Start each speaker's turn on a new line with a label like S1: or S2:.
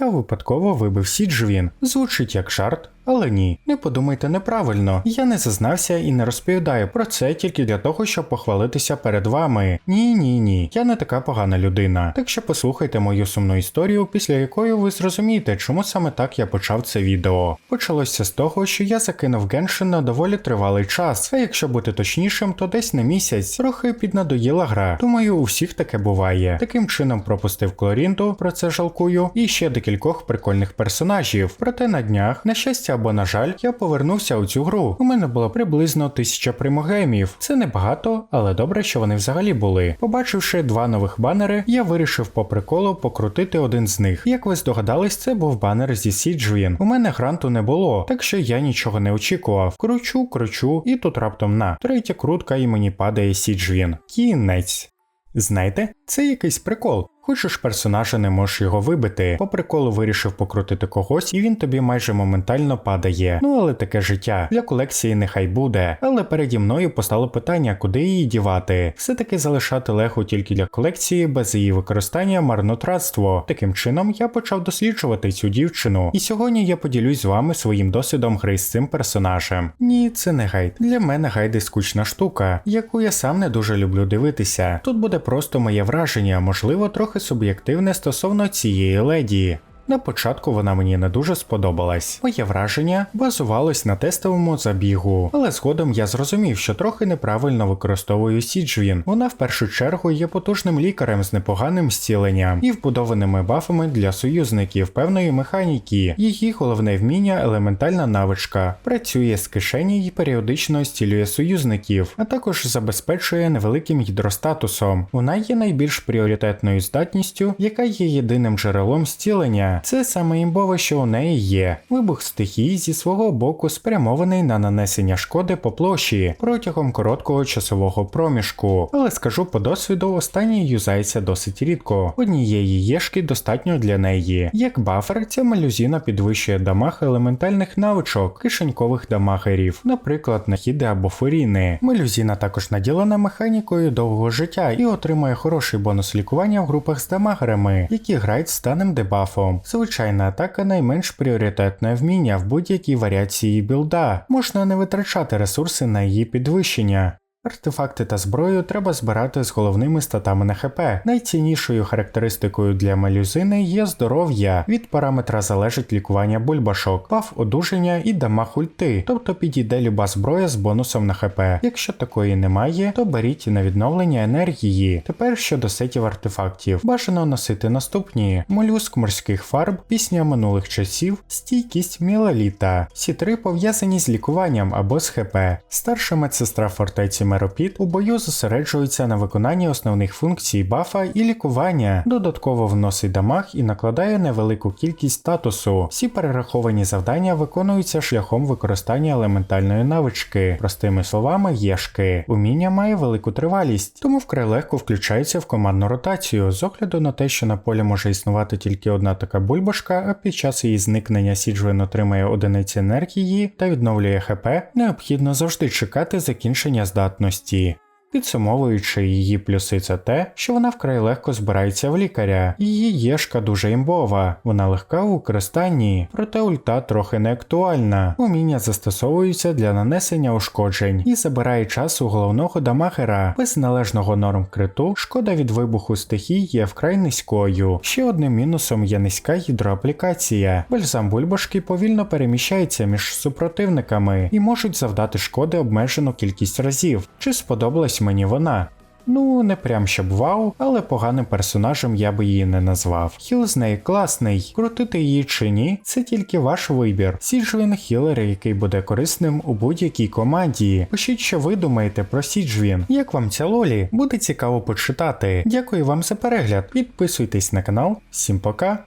S1: Я випадково вибив Сіджвін. Звучить як жарт, але ні, не подумайте неправильно. Я не зазнався і не розповідаю про це тільки для того, щоб похвалитися перед вами. Ні, ні, ні. Я не така погана людина. Так що послухайте мою сумну історію, після якої ви зрозумієте, чому саме так я почав це відео. Почалося з того, що я закинув Геншин на доволі тривалий час, а якщо бути точнішим, то десь на місяць трохи піднадоїла гра. Думаю, у всіх таке буває. Таким чином пропустив Клорінту, про це жалкую, і ще декількох прикольних персонажів. Проте на днях, на щастя або на жаль, я повернувся у цю гру. У мене було приблизно тисяча примогеймів. Це небагато, але добре, що вони взагалі були. Побачивши два нових банери, я вирішив по приколу покрутити один з них. Як ви здогадались, це був банер зі Сіджвін. У мене гранту не було, так що я нічого не очікував. Кручу, кручу, і тут раптом на третя крутка і мені падає Сіджвін. Кінець. Знаєте, це якийсь прикол. Хочеш персонажа, не можеш його вибити. По приколу вирішив покрутити когось, і він тобі майже моментально падає. Ну але таке життя. Для колекції нехай буде. Але переді мною постало питання, куди її дівати. Все-таки залишати легу тільки для колекції без її використання марнотратство. Таким чином я почав досліджувати цю дівчину. І сьогодні я поділюсь з вами своїм досвідом гри з цим персонажем. Ні, це не гайд. Для мене гайди скучна штука, яку я сам не дуже люблю дивитися. Тут буде просто моє враження, можливо, трохи суб'єктивне стосовно цієї леді. На початку вона мені не дуже сподобалась. Моє враження базувалось на тестовому забігу, але згодом я зрозумів, що трохи неправильно використовую Сіджвін. Вона в першу чергу є потужним лікарем з непоганим зціленням і вбудованими бафами для союзників певної механіки. Її головне вміння елементальна навичка, працює з кишені і періодично зцілює союзників, а також забезпечує невеликим гідростатусом. Вона є найбільш пріоритетною здатністю, яка є єдиним джерелом зцілення. Це саме імбове, що у неї є. Вибух стихій зі свого боку спрямований на нанесення шкоди по площі протягом короткого часового проміжку. Але скажу по досвіду, останній юзається досить рідко. Однієї єшки достатньо для неї. Як бафер, ця малюзіна підвищує дамаг елементальних навичок, кишенькових дамагерів, наприклад, нахіди або фуріни. Малюзіна також наділена механікою довгого життя і отримує хороший бонус лікування в групах з дамагерами, які грають станим дебафом. Звичайна атака найменш пріоритетне вміння в будь-якій варіації білда. Можна не витрачати ресурси на її підвищення. Артефакти та зброю треба збирати з головними статами на ХП. Найціннішою характеристикою для малюзини є здоров'я. Від параметра залежить лікування бульбашок, паф одужання і дамаг ульти, тобто підійде люба зброя з бонусом на ХП. Якщо такої немає, то беріть на відновлення енергії. Тепер щодо сетів артефактів, бажано носити наступні: молюск морських фарб, пісня минулих часів, стійкість мілаліта. Всі три пов'язані з лікуванням або з ХП. Старша медсестра фортеці Меропіт у бою зосереджується на виконанні основних функцій бафа і лікування, додатково вносить дамаг і накладає невелику кількість статусу. Всі перераховані завдання виконуються шляхом використання елементальної навички, простими словами, єшки. Уміння має велику тривалість, тому вкрай легко включається в командну ротацію з огляду на те, що на полі може існувати тільки одна така бульбашка, а під час її зникнення Сіджвен отримає одиниці енергії та відновлює ХП, необхідно завжди чекати закінчення здатності присутності Підсумовуючи її плюси, це те, що вона вкрай легко збирається в лікаря. Її єшка дуже імбова, вона легка у використанні, проте ульта трохи не актуальна. Уміння застосовуються для нанесення ушкоджень і забирає час у головного дамагера. Без належного норм криту шкода від вибуху стихій є вкрай низькою. Ще одним мінусом є низька гідроаплікація. Бальзам бульбашки повільно переміщається між супротивниками і можуть завдати шкоди обмежену кількість разів. Чи сподобалась мені вона? Ну, не прям щоб вау, але поганим персонажем я би її не назвав. Хіл з неї класний, крутити її чи ні, це тільки ваш вибір. Сіджвін хілер, який буде корисним у будь-якій команді. Пишіть, що ви думаєте про Сіджвін. Як вам ця лолі? Буде цікаво почитати. Дякую вам за перегляд. Підписуйтесь на канал. Всім пока.